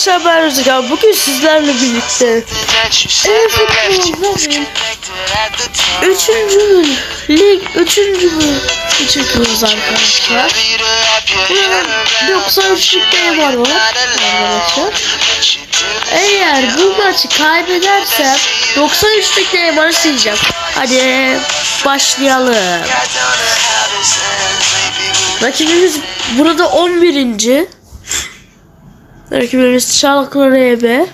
Arkadaşlar ben Rüzgar. Bugün sizlerle birlikte üçüncü lig üçüncü bölüm çekiyoruz arkadaşlar. 93 ligde var var arkadaşlar. Eğer bu maçı kaybedersem 93 ligde varı sileceğim. Hadi başlayalım. Rakibimiz burada 11. Rakibimiz Çarlıklı RB.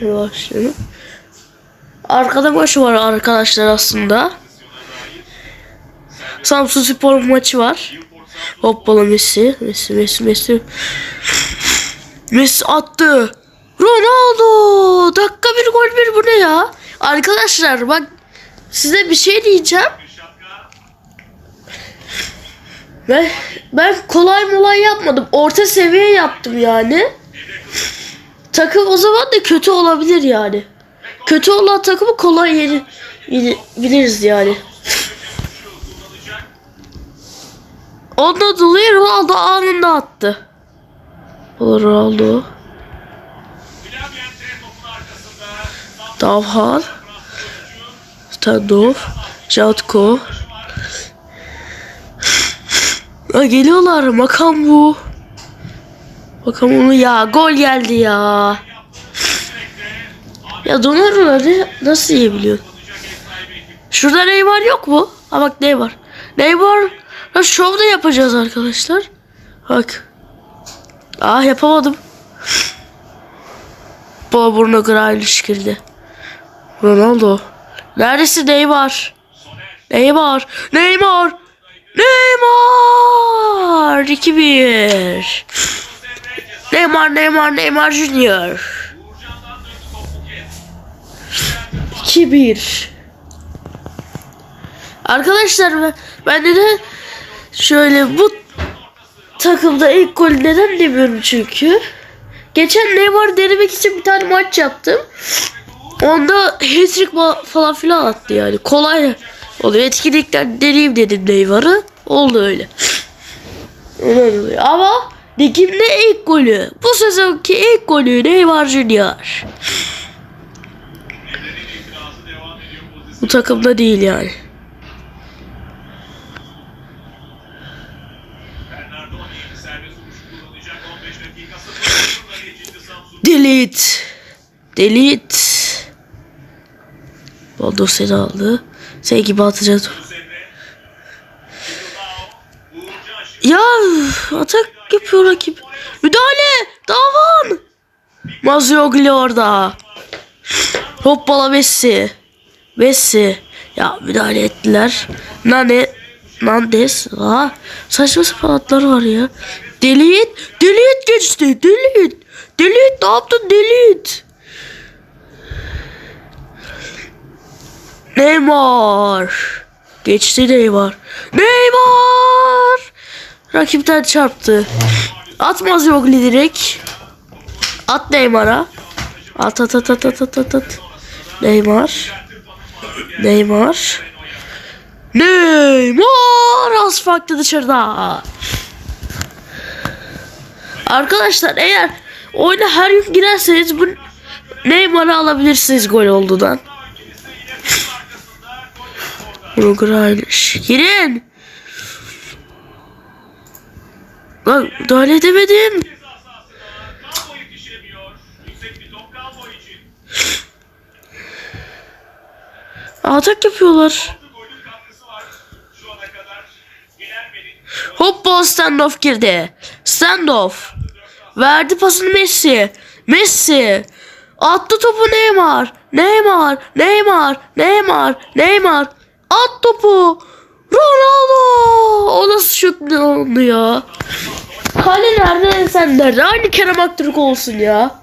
Başlayalım. Arkada maçı var arkadaşlar aslında. Samsun Spor maçı var. Hoppala Messi. Messi Messi Messi. Messi attı. Ronaldo. Dakika bir gol bir bu ne ya? Arkadaşlar bak size bir şey diyeceğim. Ben, ben kolay molay yapmadım. Orta seviye yaptım yani. Takım o zaman da kötü olabilir yani. Kötü olan takımı kolay yeni biliriz yani. Ondan dolayı Ronaldo anında attı. Ronaldo. Davhan. Standoff. Jatko. Ha, geliyorlar makam bu. Bakalım onu ya gol geldi ya. Ya Donnarumma nasıl yiyebiliyor? Şurada Neymar yok mu? Ha bak Neymar. Neymar ha, şov da yapacağız arkadaşlar. Bak. Ah yapamadım. Baba Bruno Grealish girdi. Ronaldo. Neredesin Neymar? Neymar. Neymar. Neymar! 2-1 Neymar Neymar Neymar Junior. 2-1 Arkadaşlar ben, ben neden şöyle bu takımda ilk gol neden demiyorum çünkü? Geçen Neymar denemek için bir tane maç yaptım. Onda hat-trick falan filan attı yani. Kolay oluyor. Etkinlikten deneyeyim dedim Neymar'ı. Oldu öyle. Öyle Ama ligimde ilk golü. Bu sezonki ilk golü Neymar Junior. Bu takımda değil yani. Delete. Delete. Baldo seni aldı. Sen gibi atacağız. Ya atak yapıyor rakip. Müdahale. Davan. Maziogli orada. Hoppala Messi. Messi. Ya müdahale ettiler. Nane. Nandes. Ha, saçma sapan atlar var ya. Delete. Delete geçti. Delete. Delete ne yaptın delete. Neymar. Geçti Neymar. Neymar. Rakipten çarptı. Atmaz yok direkt. At Neymar'a. At at at at at at at at. Neymar. Neymar. Neymar az farklı dışarıda. Arkadaşlar eğer oyuna her gün girerseniz bu Neymar'ı alabilirsiniz gol olduğundan. Prograymış. Girin. Lan müdahale edemedim. Atak yapıyorlar. Hoppa standoff girdi. Standoff. Verdi pasını Messi. Messi. Attı topu Neymar. Neymar. Neymar. Neymar. Neymar. At topu. Ronaldo. O nasıl şut oldu ya? Kale nerede sen nerede? Aynı Kerem Aktürk olsun ya.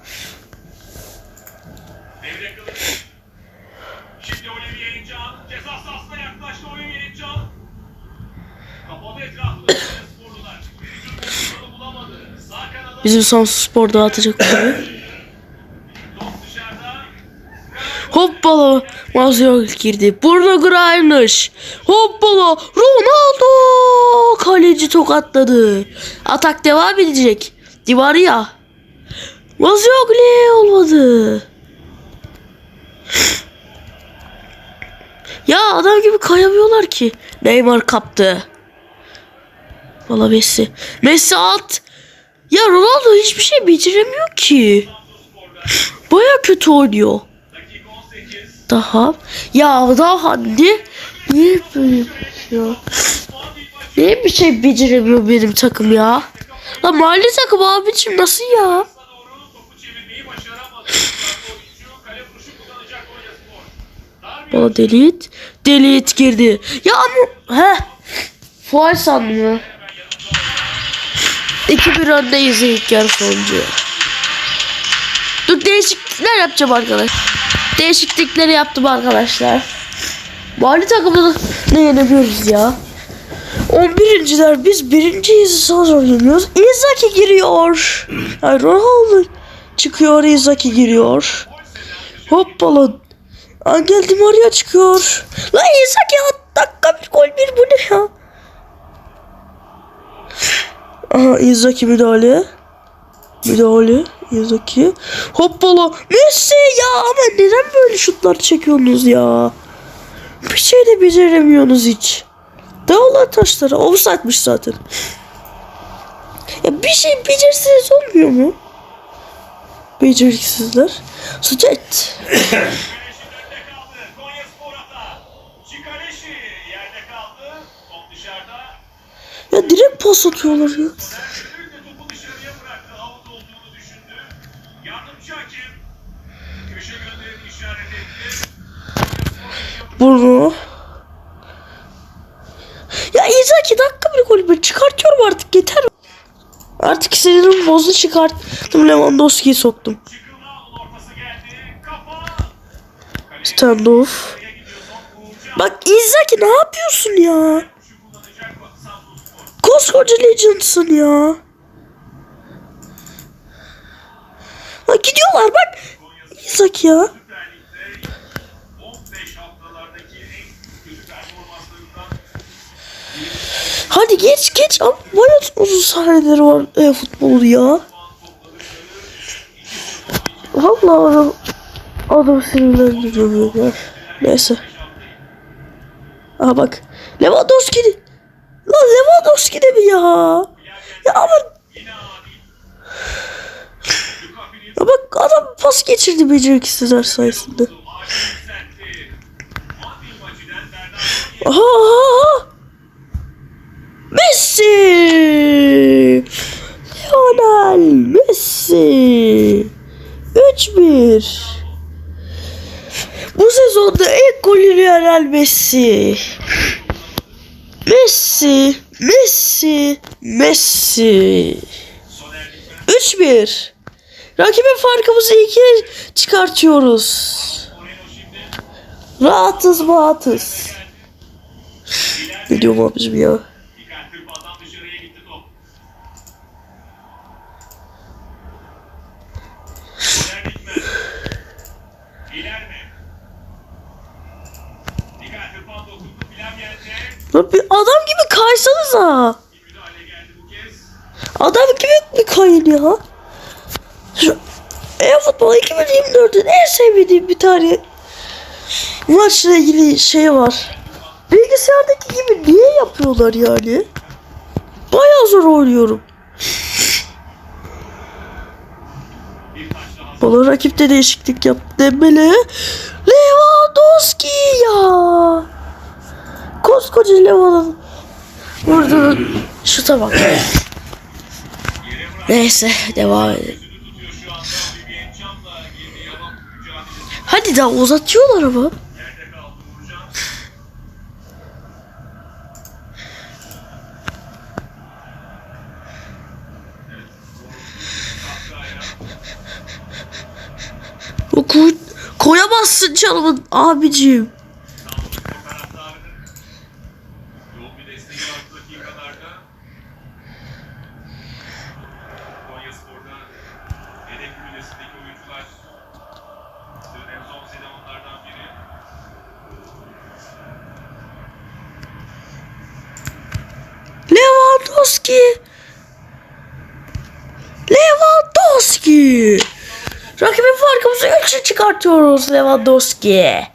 Bizim Samsun Spor dağıtacak bunu. top dışarıda. Hoppala. Mazio girdi. Bruno Grealish. Hoppala. Ronaldo. Kaleci tokatladı. Atak devam edecek. Di Maria. Mazzogli olmadı. Ya adam gibi kayamıyorlar ki. Neymar kaptı. Valla Messi. Messi at. Ya Ronaldo hiçbir şey beceremiyor ki. Baya kötü oynuyor. Dakika 18. Daha. Ya daha ne? Niye böyle yapıyor? Niye bir şey beceremiyor benim takım ya? Lan mahalle takım abicim nasıl ya? Bana delit. Delit girdi. Ya ama he. Fual sandım. 2-1 öndeyiz ilk yarı sonucu. Dur değişiklikler yapacağım arkadaş. Değişiklikleri yaptım arkadaşlar. Mahalle takımını ne yenemiyoruz ya. 11.ler biz birinciyiz sonra oynuyoruz. Izaki giriyor. Hayır Ronaldo çıkıyor Izaki giriyor. Hoppala. Angel Di Maria çıkıyor. La Izaki dakika bir gol bir bu ne ya? Aha Izaki müdahale. Müdahale. Izaki. Hoppala. Messi ya ama neden böyle şutlar çekiyorsunuz ya? Bir şey de beceremiyorsunuz hiç. Dağlar taşları. Offside'miş zaten. Ya bir şey becerirseniz olmuyor mu? Beceriksizler. Dışarıda. Ya direkt pas atıyorlar ya. Bunu. Ya İzaki dakika bir gol ben çıkartıyorum artık yeter. Artık sinirim bozdu çıkarttım Lewandowski'yi soktum. Standoff. Bak İzaki ne yapıyorsun ya? Koskoca Legends'ın ya. Bak gidiyorlar bak. İzaki ya. Hadi geç geç. Ama bayağı uzun sahneleri var e, futbolu ya. Vallahi adam, adam sinirlendiriyor ya. Neyse. Aha bak. Lewandowski. Lan Lewandowski de mi ya? Ya ama ya bak adam pas geçirdi beceriksizler sayesinde. Aha. Messi! Lionel Messi! 3-1. Bu sezonda ilk golü Lionel Messi. Messi, Messi, Messi. Soner Ligmen. 3-1. Rakibin farkımızı iki çıkartıyoruz. Rahatız rahatız. Ne diyorum abicim ya? Lan bir adam gibi kaysanıza. Adam gibi bir kayın ya. Şu e-futbol 2024'ün en sevmediğim bir tane maçla ilgili şey var. Bilgisayardaki gibi niye yapıyorlar yani? Bayağı zor oynuyorum. Bana rakipte değişiklik yap Dembele. Lewandowski ya. Koskoca Lewandowski. Burada şuta bak. Neyse devam edelim. Hadi daha uzatıyorlar ama. De onlardan biri. Lewandowski. Lewandowski. Rakibin farkımızı 3'e çıkartıyoruz Lewandowski.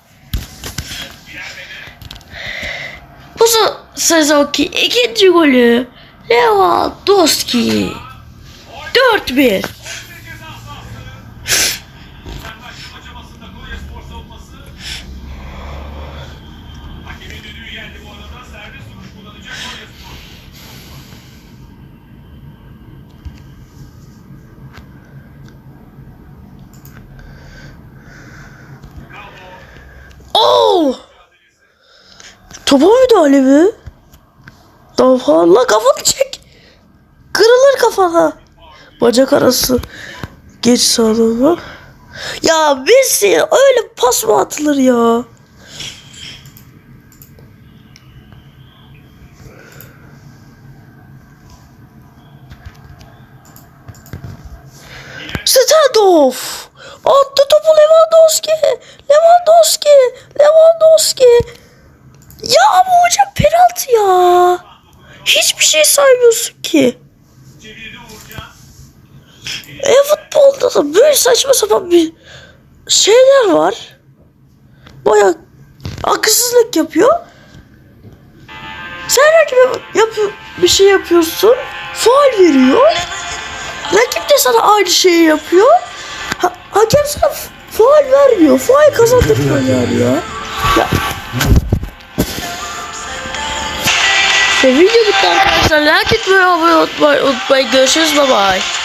Bu se- sezonki ikinci golü Lewandowski. 4-1. Topa müdahale mi? Daha fazla kafanı çek. Kırılır kafana. Bacak arası. Geç sağlama. Ya Messi öyle pas mı atılır ya? Stadov. Attı topu Lewandowski. Lewandowski. Lewandowski. Ya ama hocam penaltı ya. Hiçbir şey saymıyorsun ki. E futbolda da böyle saçma sapan bir şeyler var. Baya akılsızlık yapıyor. Sen rakibe yapı bir şey yapıyorsun. Faul veriyor. Rakip de sana aynı şeyi yapıyor. Ha, hakem sana f- faul vermiyor. Faul kazandırmıyor yani ya. ya. Video bitti arkadaşlar. Like etmeyi, abone unutmayın. Görüşürüz. Bye bye.